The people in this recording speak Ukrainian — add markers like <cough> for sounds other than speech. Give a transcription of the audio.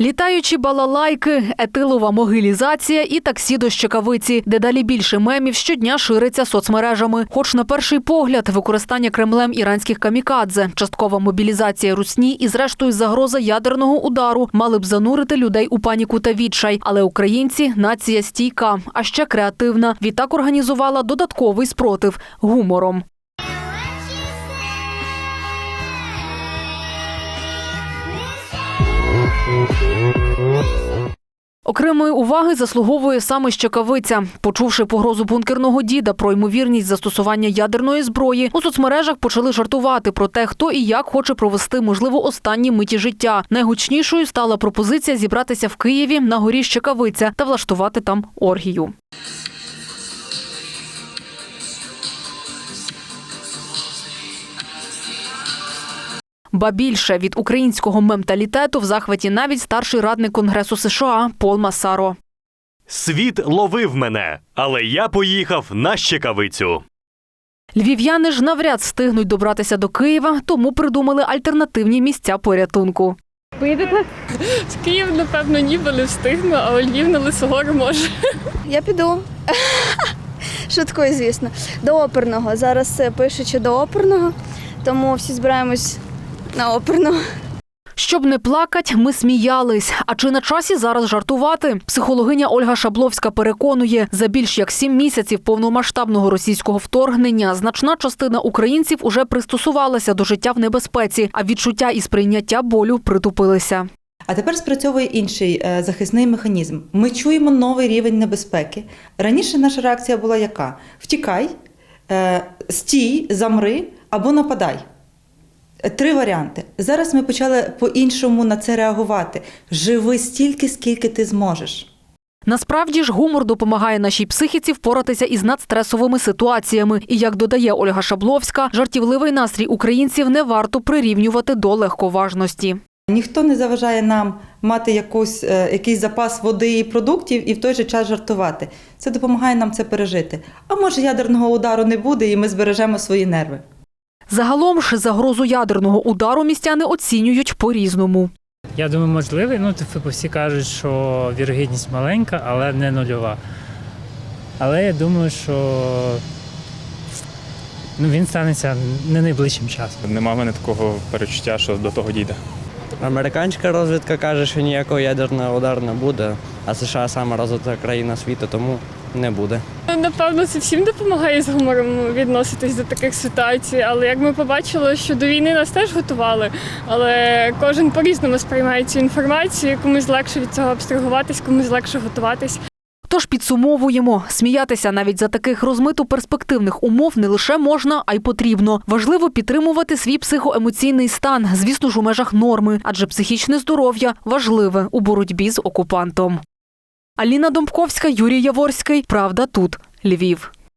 Літаючі балалайки, етилова могилізація і таксі до щекавиці. Дедалі більше мемів щодня шириться соцмережами. Хоч на перший погляд використання Кремлем іранських камікадзе, часткова мобілізація русні і, зрештою, загроза ядерного удару мали б занурити людей у паніку та відчай. Але українці нація стійка, а ще креативна. Відтак організувала додатковий спротив гумором. Окремої уваги заслуговує саме щекавиця. Почувши погрозу бункерного діда про ймовірність застосування ядерної зброї, у соцмережах почали жартувати про те, хто і як хоче провести, можливо, останні миті життя. Найгучнішою стала пропозиція зібратися в Києві на горі Щекавиця та влаштувати там оргію. Ба більше від українського мемталітету в захваті навіть старший радник Конгресу США Пол Масаро. Світ ловив мене, але я поїхав на щекавицю. Львів'яни ж навряд встигнуть добратися до Києва, тому придумали альтернативні місця порятунку. Поїдете? В Київ, напевно, ніби не встигну, а у Львів на Лисогор може. Я піду. <laughs> Шуткою, звісно. До оперного. Зараз е, пишучи до оперного, тому всі збираємось на оперного. Щоб не плакать, ми сміялись. А чи на часі зараз жартувати? Психологиня Ольга Шабловська переконує, за більш як сім місяців повномасштабного російського вторгнення значна частина українців уже пристосувалася до життя в небезпеці, а відчуття і сприйняття болю притупилися. А тепер спрацьовує інший е, захисний механізм. Ми чуємо новий рівень небезпеки. Раніше наша реакція була яка? Втікай, е, стій, замри або нападай. Три варіанти. Зараз ми почали по-іншому на це реагувати. Живи стільки, скільки ти зможеш. Насправді ж гумор допомагає нашій психіці впоратися із надстресовими ситуаціями. І як додає Ольга Шабловська, жартівливий настрій українців не варто прирівнювати до легковажності. Ніхто не заважає нам мати якусь, е, якийсь запас води і продуктів і в той же час жартувати. Це допомагає нам це пережити. А може ядерного удару не буде, і ми збережемо свої нерви. Загалом ж загрозу ядерного удару містяни оцінюють по-різному. Я думаю, можливий. Ну, типу, всі кажуть, що вірогідність маленька, але не нульова. Але я думаю, що ну, він станеться не найближчим часом. Нема в мене такого перечуття, що до того дійде. Американська розвідка каже, що ніякого ядерного удару не буде, а США сама розвита країна світу, тому не буде. Напевно, це всім допомагає з гумором відноситись до таких ситуацій. Але як ми побачили, що до війни нас теж готували, але кожен по-різному сприймає цю інформацію, комусь легше від цього абстрагуватись, комусь легше готуватись. Тож підсумовуємо, сміятися навіть за таких розмито перспективних умов не лише можна, а й потрібно. Важливо підтримувати свій психоемоційний стан, звісно ж, у межах норми, адже психічне здоров'я важливе у боротьбі з окупантом. Аліна Домбковська, Юрій Яворський. Правда тут. Львів.